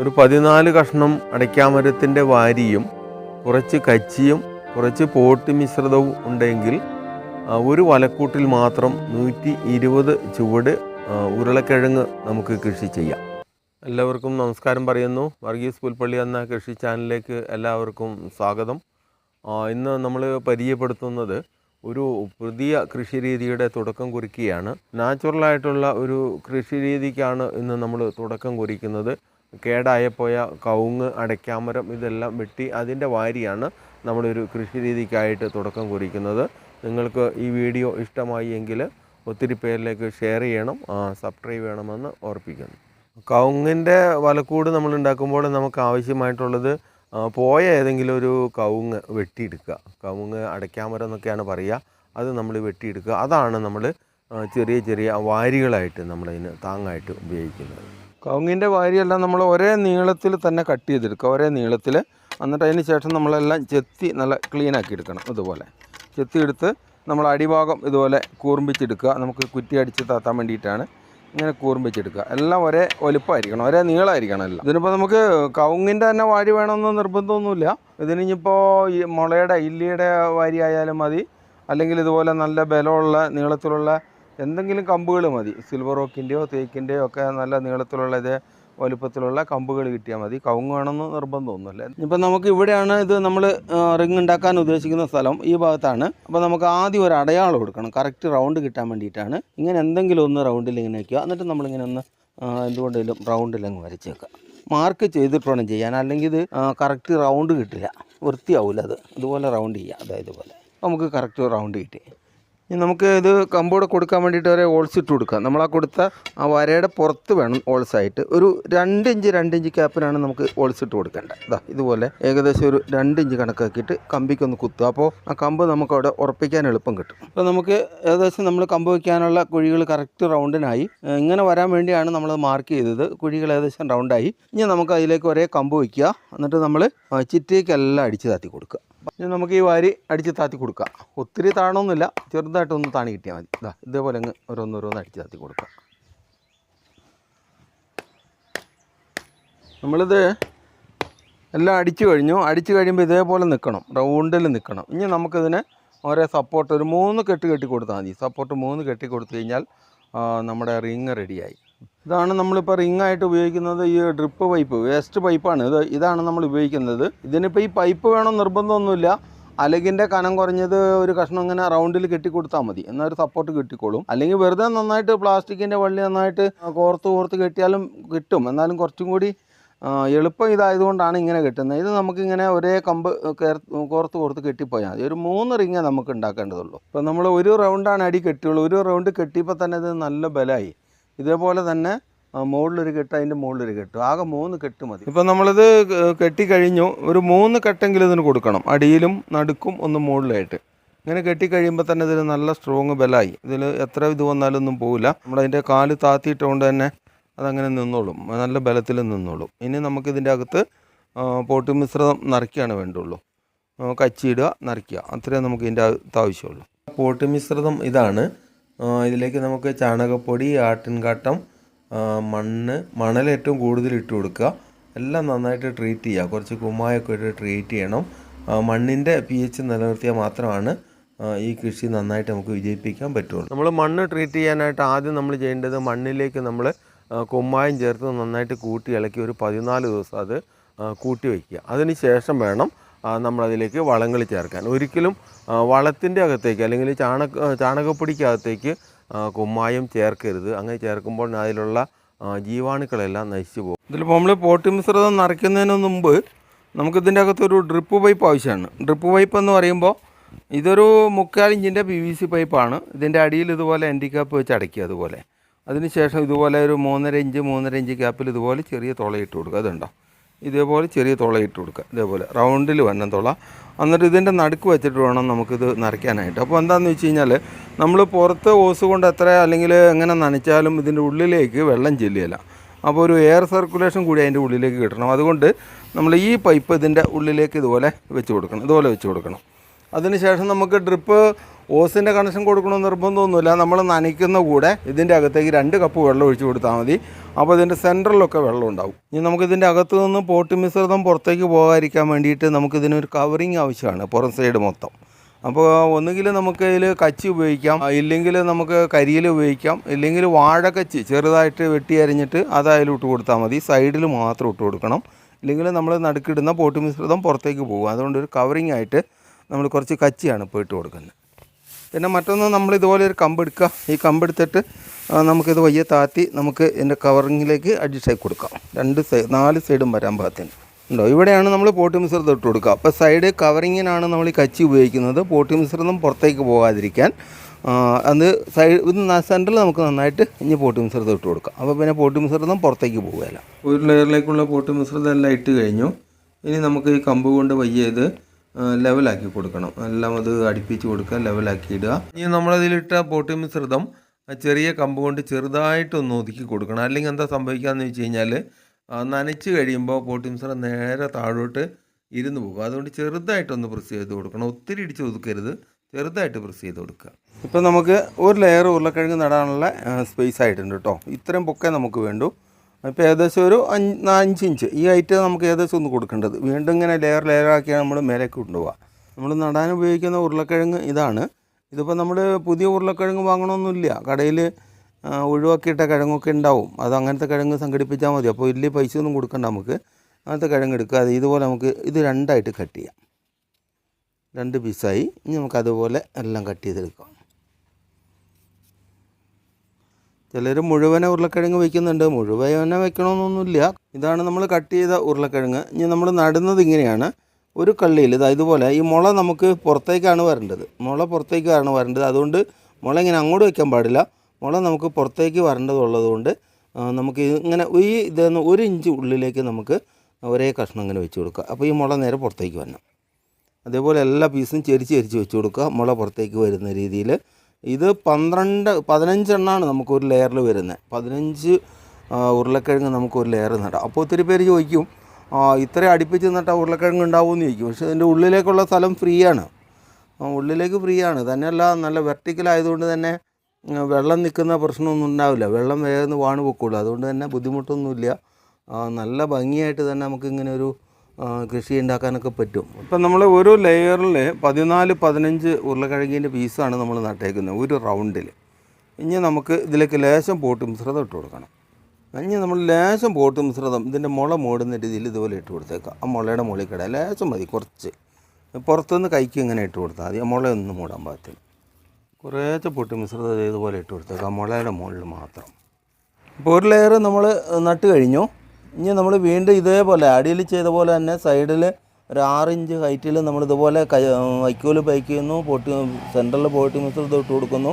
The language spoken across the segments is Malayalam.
ഒരു പതിനാല് കഷ്ണം അടയ്ക്കാമരത്തിന്റെ വാരിയും കുറച്ച് കച്ചിയും കുറച്ച് പോട്ടി മിശ്രിതവും ഉണ്ടെങ്കിൽ ഒരു വലക്കൂട്ടിൽ മാത്രം നൂറ്റി ഇരുപത് ചുവട് ഉരുളക്കിഴങ്ങ് നമുക്ക് കൃഷി ചെയ്യാം. എല്ലാവർക്കും നമസ്കാരം പറയുന്നു. വർഗീസ് പുൽപ്പള്ളി എന്ന കൃഷി ചാനലിലേക്ക് എല്ലാവർക്കും സ്വാഗതം. ഇന്ന് നമ്മൾ പരിചയപ്പെടുത്തുന്നത് ഒരു പുതിയ കൃഷി രീതിയുടെ തുടക്കം കുറിക്കുകയാണ്. നാച്ചുറലായിട്ടുള്ള ഒരു കൃഷി രീതിക്കാണ് ഇന്ന് നമ്മൾ തുടക്കം കുറിക്കുന്നത്. കേടായപ്പോയ കവുങ്ങ് അടയ്ക്കാമരം ഇതെല്ലാം വെട്ടി അതിന്റെ വാരിയാണ് നമ്മളൊരു കൃഷി രീതിക്കായിട്ട് തുടക്കം കുറിക്കുന്നത്. നിങ്ങൾക്ക് ഈ വീഡിയോ ഇഷ്ടമായി എങ്കിൽ ഒത്തിരി പേരിലേക്ക് ഷെയർ ചെയ്യണം. സബ്സ്ക്രൈബ് ചെയ്യണമെന്ന് ഓർപ്പിക്കുന്നു. കവുങ്ങിന്റെ വലക്കൂട് നമ്മൾ ഉണ്ടാക്കുമ്പോൾ നമുക്ക് ആവശ്യമായിട്ടുള്ളത് പോയ ഏതെങ്കിലും ഒരു കവുങ്ങ് വെട്ടിയെടുക്കുക. കവുങ്ങ് അടയ്ക്കാമരം എന്നൊക്കെയാണ് പറയുക. അത് നമ്മൾ വെട്ടിയെടുക്കുക. അതാണ് നമ്മൾ ചെറിയ ചെറിയ വാരികളായിട്ട് നമ്മളതിന് താങ്ങായിട്ട് ഉപയോഗിക്കുന്നത്. കവുങ്ങിന്റെ വാരിയെല്ലാം നമ്മൾ ഒരേ നീളത്തിൽ തന്നെ കട്ട് ചെയ്തെടുക്കുക. ഒരേ നീളത്തിൽ. എന്നിട്ട് അതിന് ശേഷം നമ്മളെല്ലാം ചെത്തി നല്ല ക്ലീൻ ആക്കി എടുക്കണം ഇതുപോലെ. ചെത്തി എടുത്ത് നമ്മൾ അടിഭാഗം ഇതുപോലെ കൂർമ്പിച്ചെടുക്കുക. നമുക്ക് കുറ്റി അടിച്ച് താത്താൻ വേണ്ടിയിട്ടാണ് ഇങ്ങനെ കൂർമ്പിച്ചെടുക്കുക. എല്ലാം ഒരേ വലുപ്പമായിരിക്കണം ഒരേ നീളമായിരിക്കണം എല്ലാം. ഇതിനിപ്പോൾ നമുക്ക് കവുങ്ങിന്റെ തന്നെ വാരി വേണമെന്ന് നിർബന്ധമൊന്നുമില്ല. ഇതിനിപ്പോൾ ഈ മുളയുടെ ഇല്ലിയുടെ വാരി ആയാലും മതി. അല്ലെങ്കിൽ ഇതുപോലെ നല്ല ബലമുള്ള നീളത്തിലുള്ള എന്തെങ്കിലും കമ്പുകൾ മതി. സിൽവർ ഓക്കിന്റെയോ തേക്കിന്റെയോ ഒക്കെ നല്ല നീളത്തിലുള്ള ഇതേ വലുപ്പത്തിലുള്ള കമ്പുകൾ കിട്ടിയാൽ മതി. കവുങ്ങ് വേണമെന്ന് നിർബന്ധമൊന്നുമില്ല ഇപ്പം നമുക്ക് ഇവിടെയാണ് ഇത് നമ്മൾ റിങ് ഉണ്ടാക്കാൻ ഉദ്ദേശിക്കുന്ന സ്ഥലം ഈ ഭാഗത്താണ്. അപ്പോൾ നമുക്ക് ആദ്യം ഒരു അടയാളം കൊടുക്കണം കറക്റ്റ് റൗണ്ട് കിട്ടാൻ വേണ്ടിയിട്ടാണ്. ഇങ്ങനെ എന്തെങ്കിലും ഒന്ന് റൗണ്ടിൽ ഇങ്ങനെ വയ്ക്കുക എന്നിട്ട് നമ്മളിങ്ങനെ ഒന്ന് എന്തുകൊണ്ടെങ്കിലും റൗണ്ടിൽ അങ്ങ് വെക്കുക. മാർക്ക് ചെയ്തിട്ട് വേണം ചെയ്യാൻ. അല്ലെങ്കിൽ ഇത് കറക്റ്റ് റൗണ്ട് കിട്ടില്ല. വൃത്തിയാവില്ല അത്. ഇതുപോലെ റൗണ്ട് ചെയ്യുക അതായത് പോലെ. നമുക്ക് കറക്റ്റ് റൗണ്ട് കിട്ടി. ഇനി നമുക്ക് ഇത് കമ്പോട് കൊടുക്കാൻ വേണ്ടിയിട്ട് ഒരു ഓൾസ് ഇട്ട് കൊടുക്കാം. നമ്മൾ ആ കൊടുത്ത ആ വരയുടെ പുറത്ത് വേണം ഓൾസ് ആയിട്ട്. ഒരു രണ്ട് ഇഞ്ച് രണ്ട് ഇഞ്ച് ക്യാപ്പിനാണ് നമുക്ക് ഓൾസ് ഇട്ട് കൊടുക്കേണ്ടത്. ഇതാ ഇതുപോലെ ഏകദേശം ഒരു രണ്ട് ഇഞ്ച് കണക്കാക്കിയിട്ട് കമ്പിക്കൊന്ന് കുത്തുക. അപ്പോൾ ആ കമ്പ് നമുക്ക് അവിടെ ഉറപ്പിക്കാൻ എളുപ്പം കിട്ടും. അപ്പോൾ നമുക്ക് ഏകദേശം നമ്മൾ കമ്പ് വയ്ക്കാനുള്ള കുഴികൾ കറക്റ്റ് റൗണ്ടിനായി ഇങ്ങനെ വരാൻ വേണ്ടിയാണ് നമ്മൾ മാർക്ക് ചെയ്തത്. കുഴികൾ ഏകദേശം റൗണ്ടായി ഇനി നമുക്ക് അതിലേക്ക് ഒരേ കമ്പ് വയ്ക്കുക എന്നിട്ട് നമ്മൾ ചിറ്റേക്കെല്ലാം അടിച്ച് താത്തി കൊടുക്കുക. ഇനി നമുക്ക് ഈ വാരി അടിച്ച് താത്തി കൊടുക്കാം. ഒത്തിരി താണൊന്നുമില്ല. ചെറുതായിട്ടൊന്ന് താണി കിട്ടിയാൽ മതി. ഇതാ ഇതേപോലെ അങ്ങ് ഓരോന്നോരോന്ന് അടിച്ച് താത്തി കൊടുക്കാം. നമ്മളിത് എല്ലാം അടിച്ചു കഴിഞ്ഞു. അടിച്ചു കഴിയുമ്പോൾ ഇതേപോലെ നിൽക്കണം റൗണ്ടിൽ നിൽക്കണം ഇനി നമുക്കിതിന് ഓരോ സപ്പോർട്ട് ഒരു മൂന്ന് കെട്ട് കെട്ടി കൊടുത്താൽ മതി. സപ്പോർട്ട് മൂന്ന് കെട്ടി കൊടുത്തു കഴിഞ്ഞാൽ നമ്മുടെ റിങ് റെഡിയായി ഇതാണ് നമ്മളിപ്പോൾ റിംഗ് ആയിട്ട് ഉപയോഗിക്കുന്നത് ഈ ഡ്രിപ്പ് പൈപ്പ് വേസ്റ്റ് പൈപ്പാണ് ഇത് ഇതാണ് നമ്മൾ ഉപയോഗിക്കുന്നത്. ഇതിനിപ്പോൾ ഈ പൈപ്പ് വേണം നിർബന്ധമൊന്നുമില്ല. അലകിന്റെ കനം കുറഞ്ഞത് ഒരു കഷ്ണം ഇങ്ങനെ റൗണ്ടിൽ കെട്ടിക്കൊടുത്താൽ മതി. എന്നൊരു സപ്പോർട്ട് കിട്ടിക്കോളും. അല്ലെങ്കിൽ വെറുതെ നന്നായിട്ട് പ്ലാസ്റ്റിക്കിന്റെ വള്ളി നന്നായിട്ട് കോർത്ത് കോർത്ത് കെട്ടിയാലും കിട്ടും. എന്നാലും കുറച്ചും കൂടി എളുപ്പം ഇതായതുകൊണ്ടാണ് ഇങ്ങനെ കെട്ടുന്നത്. ഇത് നമുക്കിങ്ങനെ ഒരേ കമ്പ് കേർ- കോർത്ത് കോർത്ത് കെട്ടിപ്പോയാൽ മതി. ഒരു മൂന്ന് റിങ്ങേ നമുക്ക് ഉണ്ടാക്കേണ്ടതുള്ളൂ. ഇപ്പം നമ്മൾ ഒരു റൗണ്ടാണ് അടി കെട്ടിയുള്ളൂ. ഒരു റൗണ്ട് കെട്ടിയപ്പോൾ തന്നെ ഇത് നല്ല ബലമായി. ഇതേപോലെ തന്നെ മുകളിലൊരു കെട്ട് അതിന്റെ മുകളിലൊരു കെട്ട്. ആകെ മൂന്ന് കെട്ട് മതി. ഇപ്പം നമ്മളിത് കെട്ടിക്കഴിഞ്ഞു. കെട്ടി കഴിഞ്ഞു ഒരു മൂന്ന് കെട്ടെങ്കിലും ഇതിന് കൊടുക്കണം. അടിയിലും നടുക്കും ഒന്ന് മുകളിലായിട്ട് ഇങ്ങനെ കെട്ടിക്കഴിയുമ്പോൾ തന്നെ ഇതിന് നല്ല സ്ട്രോങ് ബലമായി ഇതിൽ എത്ര ഇത് ഒന്നും പോവില്ല. നമ്മളതിന്റെ കാൽ താത്തിയിട്ടുകൊണ്ട് തന്നെ അതങ്ങനെ നിന്നോളും. നല്ല ബലത്തിൽ നിന്നോളും. ഇനി നമുക്കിതിന്റെ അകത്ത് പോട്ടി മിശ്രിതം നിറയ്ക്കുകയാണ് വേണ്ടുള്ളൂ. കച്ചിയിടുക നിറയ്ക്കുക അത്രേ നമുക്ക് ഇതിന്റെ ആവശ്യമുള്ളൂ. പോട്ട് മിശ്രിതം ഇതാണ്. ഇതിലേക്ക് നമുക്ക് ചാണകപ്പൊടി ആട്ടിൻകാട്ടം മണ്ണ് മണൽ ഏറ്റവും കൂടുതൽ ഇട്ട് കൊടുക്കുക. എല്ലാം നന്നായിട്ട് ട്രീറ്റ് ചെയ്യുക. കുറച്ച് കുമ്മായൊക്കെ ഇട്ട് ട്രീറ്റ് ചെയ്യണം. മണ്ണിന്റെ പി എച്ച് നിലനിർത്തിയാൽ മാത്രമാണ് ഈ കൃഷി നന്നായിട്ട് നമുക്ക് വിജയിപ്പിക്കാൻ പറ്റുള്ളൂ. നമ്മൾ മണ്ണ് ട്രീറ്റ് ചെയ്യാനായിട്ട് ആദ്യം നമ്മൾ ചെയ്യേണ്ടത് മണ്ണിലേക്ക് നമ്മൾ കുമ്മായം ചേർത്ത് നന്നായിട്ട് കൂട്ടി ഇളക്കി ഒരു പതിനാല് ദിവസം അത് കൂട്ടി വയ്ക്കുക. അതിന് ശേഷം വേണം നമ്മളതിലേക്ക് വളങ്ങൾ ചേർക്കാൻ. ഒരിക്കലും വളത്തിന്റെ അകത്തേക്ക് അല്ലെങ്കിൽ ചാണക ചാണകപ്പൊടിക്കകത്തേക്ക് കുമ്മായം ചേർക്കരുത്. അങ്ങനെ ചേർക്കുമ്പോൾ അതിലുള്ള ജീവാണുക്കളെല്ലാം നശിച്ചു പോകും. ഇതിലിപ്പോൾ നമ്മൾ പോട്ടി മിശ്രിതം നിറയ്ക്കുന്നതിന് മുമ്പ് നമുക്കിതിന്റെ അകത്തൊരു ഡ്രിപ്പ് പൈപ്പ് ആവശ്യമാണ്. ഡ്രിപ്പ് പൈപ്പ് എന്ന് പറയുമ്പോൾ ഇതൊരു മുക്കാൽ ഇഞ്ചിന്റെ പി വി സി പൈപ്പാണ് ഇതിന്റെ അടിയിൽ ഇതുപോലെ എൻഡിക്കാപ്പ് വെച്ച് അടയ്ക്കുക അതുപോലെ. അതിനുശേഷം ഇതുപോലെ ഒരു മൂന്നര ഇഞ്ച് മൂന്നര ഇഞ്ച് ക്യാപ്പിൽ ഇതുപോലെ ചെറിയ തുളയിട്ട് കൊടുക്കുക. അതുണ്ടോ? ഇതേപോലെ ചെറിയ തുള ഇട്ട് കൊടുക്കുക. ഇതേപോലെ റൗണ്ടിൽ വന്ന തുള. എന്നിട്ട് ഇതിന്റെ നടുക്ക് വെച്ചിട്ട് വേണം നമുക്കിത് നരയ്ക്കാനായിട്ട് അപ്പോൾ എന്താണെന്ന് വെച്ച് കഴിഞ്ഞാൽ നമ്മൾ പുറത്ത് ഓസ് കൊണ്ട് എത്ര അല്ലെങ്കിൽ എങ്ങനെ നനച്ചാലും ഇതിന്റെ ഉള്ളിലേക്ക് വെള്ളം ചെല്ലുകയില്ല. അപ്പോൾ ഒരു എയർ സർക്കുലേഷൻ കൂടി അതിന്റെ ഉള്ളിലേക്ക് കിട്ടണം. അതുകൊണ്ട് നമ്മൾ ഈ പൈപ്പ് ഇതിന്റെ ഉള്ളിലേക്ക് ഇതുപോലെ വെച്ച് കൊടുക്കണം. ഇതുപോലെ വെച്ച് കൊടുക്കണം. അതിനുശേഷം നമുക്ക് ഡ്രിപ്പ് ഓസിന്റെ കണക്ഷൻ കൊടുക്കണമെന്ന് നിർബന്ധമൊന്നുമില്ല. നമ്മൾ നനയ്ക്കുന്ന കൂടെ ഇതിന്റെ അകത്തേക്ക് രണ്ട് കപ്പ് വെള്ളം ഒഴിച്ചു കൊടുത്താൽ മതി. അപ്പോൾ ഇതിന്റെ സെന്ററിലൊക്കെ വെള്ളം ഉണ്ടാവും. ഇനി നമുക്ക് ഇതിന്റെ അകത്തു നിന്ന് പോട്ട് മിശ്രിതം പുറത്തേക്ക് പോകാതിരിക്കാൻ വേണ്ടിയിട്ട് നമുക്ക് ഇതിനൊരു കവറിങ് ആവശ്യമാണ് പുറം സൈഡ് മൊത്തം. അപ്പോൾ ഒന്നുകിൽ നമുക്ക് ഇതിൽ കച്ചി ഉപയോഗിക്കാം ഇല്ലെങ്കിൽ നമുക്ക് കരിയിൽ ഉപയോഗിക്കാം ഇല്ലെങ്കിൽ വാഴക്കച്ചി ചെറുതായിട്ട് വെട്ടി അരിഞ്ഞിട്ട് അത് അതിലിട്ട് കൊടുത്താൽ മതി. സൈഡിൽ മാത്രം ഇട്ട് കൊടുക്കണം. ഇല്ലെങ്കിൽ നമ്മൾ നടുക്കിടുന്ന പോട്ട് മിശ്രിതം പുറത്തേക്ക് പോകും. അതുകൊണ്ട് ഒരു കവറിങ് ആയിട്ട് നമ്മൾ കുറച്ച് കച്ചിയാണ് ഇപ്പോൾ ഇട്ട് കൊടുക്കുന്നത്. പിന്നെ മറ്റൊന്ന് നമ്മൾ ഇതുപോലെ ഒരു കമ്പെടുക്കുക ഈ കമ്പെടുത്തിട്ട് നമുക്കിത് വയ്യ താത്തി നമുക്ക് ഇതിന്റെ കവറിങ്ങിലേക്ക് അഡ്ജസ്റ്റ് ആക്കി കൊടുക്കാം. രണ്ട് സൈഡ് നാല് സൈഡും വരാൻ പാകത്തിന്. ഉണ്ടോ? ഇവിടെയാണ് നമ്മൾ പോട്ടി മിശ്രിതം ഇട്ട് കൊടുക്കുക. അപ്പോൾ സൈഡ് കവറിങ്ങിനാണ് നമ്മൾ ഈ കച്ചി ഉപയോഗിക്കുന്നത്. പോട്ടി മിശ്രിതം പുറത്തേക്ക് പോകാതിരിക്കാൻ അത് സൈഡ് ഇത് സെന്ററിൽ നമുക്ക് നന്നായിട്ട് ഇനി പോട്ടി മിശ്രിതം ഇട്ട് കൊടുക്കാം. അപ്പോൾ പിന്നെ പോട്ടി മിശ്രിതം പുറത്തേക്ക് പോകുകയില്ല ഒരു ലെയറിലേക്കുള്ള പോട്ടി മിശ്രിതം എല്ലാം ഇട്ട് കഴിഞ്ഞു. ഇനി നമുക്ക് ഈ കമ്പ് കൊണ്ട് വയ്യ ഇത് ലെവലാക്കി കൊടുക്കണം. എല്ലാം അത് അടുപ്പിച്ച് കൊടുക്കുക ലെവലാക്കി ഇടുക. ഇനി നമ്മളതിലിട്ട പോട്ടി മിശ്രിതം ചെറിയ കമ്പ് കൊണ്ട് ചെറുതായിട്ടൊന്ന് ഒതുക്കി കൊടുക്കണം. അല്ലെങ്കിൽ എന്താ സംഭവിക്കുകയെന്ന് വെച്ച് കഴിഞ്ഞാൽ നനച്ച് കഴിയുമ്പോൾ പോട്ടി മിശ്രം നേരെ താഴോട്ട് ഇരുന്ന് പോകും. അതുകൊണ്ട് ചെറുതായിട്ടൊന്ന് പ്രസ് ചെയ്ത് കൊടുക്കണം. ഒത്തിരി ഇടിച്ച് ഒതുക്കരുത്. ചെറുതായിട്ട് പ്രസ് ചെയ്ത് കൊടുക്കുക. ഇപ്പം നമുക്ക് ഒരു ലെയർ ഉരുളക്കിഴങ്ങ് നടാനുള്ള സ്പേസ് ആയിട്ടുണ്ട് കേട്ടോ ഇത്രയും പൊക്കെ നമുക്ക് വേണ്ടു. ഇപ്പോൾ ഏകദേശം ഒരു അഞ്ച് അഞ്ച് ഇഞ്ച്. ഈ ഹൈറ്റ് നമുക്ക് ഏകദേശം ഒന്ന് കൊടുക്കേണ്ടത്. വീണ്ടും ഇങ്ങനെ ലെയർ ലെയറാക്കിയാണ് നമ്മൾ മേലേക്ക് കൊണ്ടുപോകുക നമ്മൾ നടാൻ ഉപയോഗിക്കുന്ന ഉരുളക്കിഴങ്ങ് ഇതാണ്. ഇതിപ്പോൾ നമ്മൾ പുതിയ ഉരുളക്കിഴങ്ങ് വാങ്ങണമെന്നില്ല കടയിൽ ഒഴിവാക്കിയിട്ട കിഴങ്ങൊക്കെ ഉണ്ടാവും. അത് അങ്ങനത്തെ കിഴങ്ങ് സംഘടിപ്പിച്ചാൽ മതി. അപ്പോൾ വലിയ പൈസ ഒന്നും കൊടുക്കണ്ട നമുക്ക്. അങ്ങനത്തെ കിഴങ്ങ് എടുക്കുക. അത് ഇതുപോലെ നമുക്ക് ഇത് രണ്ടായിട്ട് കട്ട് ചെയ്യാം. രണ്ട് പീസായി. ഇനി നമുക്ക് അതുപോലെ എല്ലാം കട്ട് ചെയ്തെടുക്കാം. ചിലർ മുഴുവനെ ഉരുളക്കിഴങ്ങ് വയ്ക്കുന്നുണ്ട് മുഴുവനെ വയ്ക്കണമെന്നൊന്നുമില്ല ഇതാണ് നമ്മൾ കട്ട് ചെയ്ത ഉരുളക്കിഴങ്ങ്. ഇനി നമ്മൾ നടുന്നത് ഇങ്ങനെയാണ്. ഒരു കള്ളിയിൽ ഇതാ ഇതുപോലെ ഈ മുള നമുക്ക് പുറത്തേക്കാണ് വരേണ്ടത്. മുള പുറത്തേക്കാണ് വരേണ്ടത്. അതുകൊണ്ട് മുള ഇങ്ങനെ അങ്ങോട്ട് വയ്ക്കാൻ പാടില്ല. മുള നമുക്ക് പുറത്തേക്ക് വരേണ്ടതുള്ളതുകൊണ്ട് നമുക്ക് ഇങ്ങനെ ഈ ഇതെന്ന് ഒരു ഇഞ്ച് ഉള്ളിലേക്ക് നമുക്ക് ഒരേ കഷ്ണം ഇങ്ങനെ വെച്ച് കൊടുക്കുക. അപ്പോൾ ഈ മുള നേരെ പുറത്തേക്ക് വരണം. അതേപോലെ എല്ലാ പീസും ചെരിച്ച് ചെരിച്ച് വെച്ച് കൊടുക്കുക. മുള പുറത്തേക്ക് വരുന്ന രീതിയിൽ ഇത് പന്ത്രണ്ട് പതിനഞ്ചെണ്ണമാണ് നമുക്ക് ഒരു ലെയറിൽ വരുന്നത് പതിനഞ്ച് ഉരുളക്കിഴങ്ങ് നമുക്ക് ഒരു ലെയർ നടാം. അപ്പോൾ ഒത്തിരി പേര് ചോദിക്കും ഇത്രയും അടുപ്പിച്ച് നട്ടാൽ ഉരുളക്കിഴങ്ങ് ഉണ്ടാവുമെന്ന് ചോദിക്കും. പക്ഷേ അതിന്റെ ഉള്ളിലേക്കുള്ള സ്ഥലം ഫ്രീ ആണ് ഉള്ളിലേക്ക് ഫ്രീ ആണ് തന്നെയല്ല നല്ല വെർട്ടിക്കലായതുകൊണ്ട് തന്നെ വെള്ളം നിൽക്കുന്ന പ്രശ്നമൊന്നും ഉണ്ടാവില്ല. വെള്ളം വേഗം വാണ് പൊക്കുള്ളൂ അതുകൊണ്ട് തന്നെ ബുദ്ധിമുട്ടൊന്നുമില്ല. നല്ല ഭംഗിയായിട്ട് തന്നെ നമുക്കിങ്ങനെ ഒരു കൃഷി ഉണ്ടാക്കാനൊക്കെ പറ്റും. ഇപ്പം നമ്മൾ ഒരു ലെയറിൽ പതിനാല് പതിനഞ്ച് ഉരുളക്കിഴങ്ങിന്റെ പീസാണ് നമ്മൾ നട്ടേക്കുന്നത് ഒരു റൗണ്ടിൽ ഇനി നമുക്ക് ഇതിലേക്ക് ലേശം പോട്ട് മിശ്രിതം ഇട്ട് കൊടുക്കണം. ഇനി നമ്മൾ ലേശം പോട്ട് മിശ്രിതം ഇതിന്റെ മുള മൂടുന്ന രീതിയിൽ ഇതുപോലെ ഇട്ട് കൊടുത്തേക്കാം. ആ മുളയുടെ മുകളിൽ കിടാം ലേശം മതി കുറച്ച്. പുറത്തുനിന്ന് കൈക്ക് ഇങ്ങനെ ഇട്ട് കൊടുത്താൽ മതി ആ മുള ഒന്ന് മൂടാൻ പാകത്തിൽ കുറേശ്ശെ പൊട്ടി മിശ്രിതം ഇതുപോലെ ഇട്ട് കൊടുത്തേക്കാം മുളയുടെ മുകളിൽ മാത്രം. ഇപ്പോൾ ഒരു ലെയർ നമ്മൾ നട്ട് കഴിഞ്ഞു. ഇനി നമ്മൾ വീണ്ടും ഇതേപോലെ അടിയിൽ ചെയ്ത പോലെ തന്നെ സൈഡിൽ ഒരു ആറ് ഇഞ്ച് ഹൈറ്റിൽ നമ്മൾ ഇതുപോലെ വൈക്കോൽ പൈക്കുന്നു പൊട്ടി സെന്ററിൽ പോയിട്ട് മിശ്രിതം ഇട്ട് കൊടുക്കുന്നു.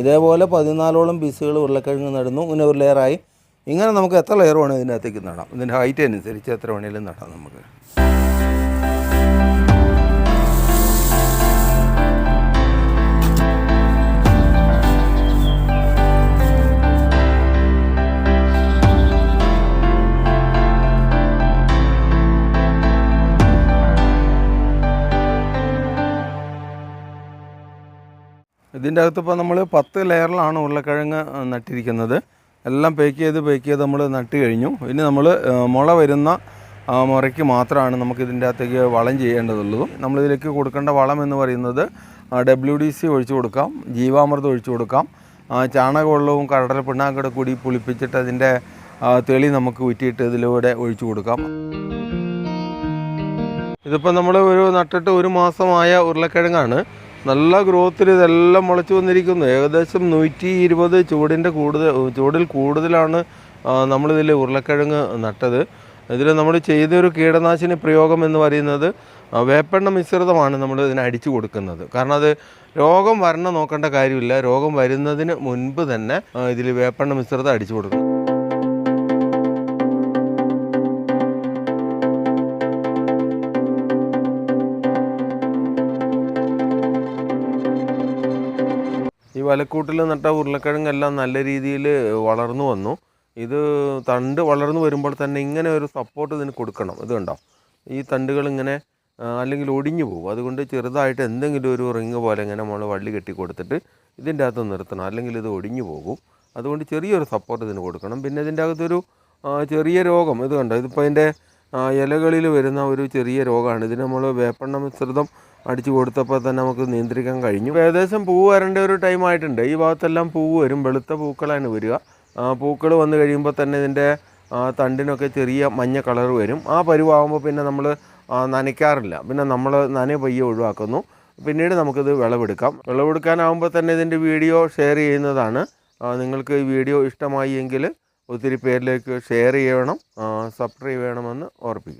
ഇതേപോലെ പതിനാലോളം പീസുകൾ ഉരുളക്കിഴങ്ങ് നടുന്നു ഇങ്ങനെ ഒരു ലെയറായി ഇങ്ങനെ നമുക്ക് എത്ര ലെയർ വേണം ഇതിനകത്തേക്ക് നടാം. ഇതിന്റെ ഹൈറ്റ് അനുസരിച്ച് എത്ര വേണേലും നടാം നമുക്ക്. ഇതിന്റെ അകത്ത് ഇപ്പോൾ നമ്മൾ പത്ത് ലെയറിലാണ് ഉരുളക്കിഴങ്ങ് നട്ടിരിക്കുന്നത്. എല്ലാം പേക്ക് ചെയ്ത് പേക്ക് ചെയ്ത് നമ്മൾ നട്ട് കഴിഞ്ഞു. ഇനി നമ്മൾ മുള വരുന്ന മുറയ്ക്ക് മാത്രമാണ് നമുക്ക് ഇതിന്റെ അകത്തേക്ക് വളം ചെയ്യേണ്ടതുള്ളൂ നമ്മളിതിലേക്ക് കൊടുക്കേണ്ട വളം എന്ന് പറയുന്നത് ഡബ്ല്യു ഡി സി ഒഴിച്ചു കൊടുക്കാം ജീവാമൃതം ഒഴിച്ചു കൊടുക്കാം. ചാണകവെള്ളവും കടൽ പിണ്ണാക്കൂടെ കൂടി പുളിപ്പിച്ചിട്ട് അതിന്റെ തെളി നമുക്ക് ഊറ്റിയിട്ട് ഇതിലൂടെ ഒഴിച്ചു കൊടുക്കാം. ഇതിപ്പോൾ നമ്മൾ ഒരു നട്ടിട്ട് ഒരു മാസമായ ഉരുളക്കിഴങ്ങാണ്. നല്ല ഗ്രോത്തിൽ ഇതെല്ലാം മുളച്ചു വന്നിരിക്കുന്നു. ഏകദേശം നൂറ്റി ഇരുപത് ചൂടിന്റെ കൂടുതൽ ചൂടിൽ കൂടുതലാണ് നമ്മളിതിൽ ഉരുളക്കിഴങ്ങ് നട്ടത്. ഇതിൽ നമ്മൾ ചെയ്തൊരു കീടനാശിനി പ്രയോഗം എന്ന് പറയുന്നത് വേപ്പെണ്ണ മിശ്രിതമാണ് നമ്മൾ ഇതിന് അടിച്ചു കൊടുക്കുന്നത്. കാരണം അത് രോഗം വരണം നോക്കേണ്ട കാര്യമില്ല. രോഗം വരുന്നതിന് മുൻപ് തന്നെ ഇതിൽ വേപ്പെണ്ണ മിശ്രിതം അടിച്ചു കൊടുക്കണം. വലക്കൂട്ടിൽ നട്ട ഉരുളക്കിഴങ്ങെല്ലാം നല്ല രീതിയിൽ വളർന്നു വന്നു. ഇത് തണ്ട് വളർന്നു വരുമ്പോൾ തന്നെ ഇങ്ങനെ ഒരു സപ്പോർട്ട് ഇതിന് കൊടുക്കണം. ഇത് കണ്ടോ? ഈ തണ്ടുകൾ ഇങ്ങനെ അല്ലെങ്കിൽ ഒടിഞ്ഞു പോകും. അതുകൊണ്ട് ചെറുതായിട്ട് എന്തെങ്കിലും ഒരു റിങ് പോലെ ഇങ്ങനെ നമ്മൾ വള്ളി കെട്ടി കൊടുത്തിട്ട് ഇതിന്റെ അകത്ത് നിർത്തണം. അല്ലെങ്കിൽ ഇത് ഒടിഞ്ഞു പോകും. അതുകൊണ്ട് ചെറിയൊരു സപ്പോർട്ട് ഇതിന് കൊടുക്കണം. പിന്നെ ഇതിന്റെ അകത്തൊരു ചെറിയ രോഗം. ഇത് കണ്ടോ? ഇതിപ്പോൾ അതിന്റെ ഇലകളിൽ വരുന്ന ഒരു ചെറിയ രോഗമാണ്. ഇതിന് നമ്മൾ വേപ്പെണ്ണ മിശ്രിതം അടിച്ചു കൊടുത്തപ്പോൾ തന്നെ നമുക്ക് നിയന്ത്രിക്കാൻ കഴിഞ്ഞു. ഏകദേശം പൂവ് വരേണ്ട ഒരു ടൈം ആയിട്ടുണ്ട്. ഈ ഭാഗത്തെല്ലാം പൂവ് വരും. വെളുത്ത പൂക്കളാണ് വരിക. പൂക്കൾ വന്നു കഴിയുമ്പോൾ തന്നെ ഇതിന്റെ തണ്ടിനൊക്കെ ചെറിയ മഞ്ഞ കളർ വരും. ആ പരുവാകുമ്പോൾ പിന്നെ നമ്മൾ നനയ്ക്കാറില്ല. പിന്നെ നമ്മൾ നനയ പയ്യെ ഒഴിവാക്കുന്നു. പിന്നീട് നമുക്കിത് വിളവെടുക്കാം. വിളവെടുക്കാനാകുമ്പോൾ തന്നെ ഇതിന്റെ വീഡിയോ ഷെയർ ചെയ്യുന്നതാണ്. നിങ്ങൾക്ക് ഈ വീഡിയോ ഇഷ്ടമായി എങ്കിൽ ഒത്തിരി പേരിലേക്ക് ഷെയർ ചെയ്യണം സബ്സ്ക്രൈബ് ചെയ്യണമെന്ന് ഓർപ്പിക്കും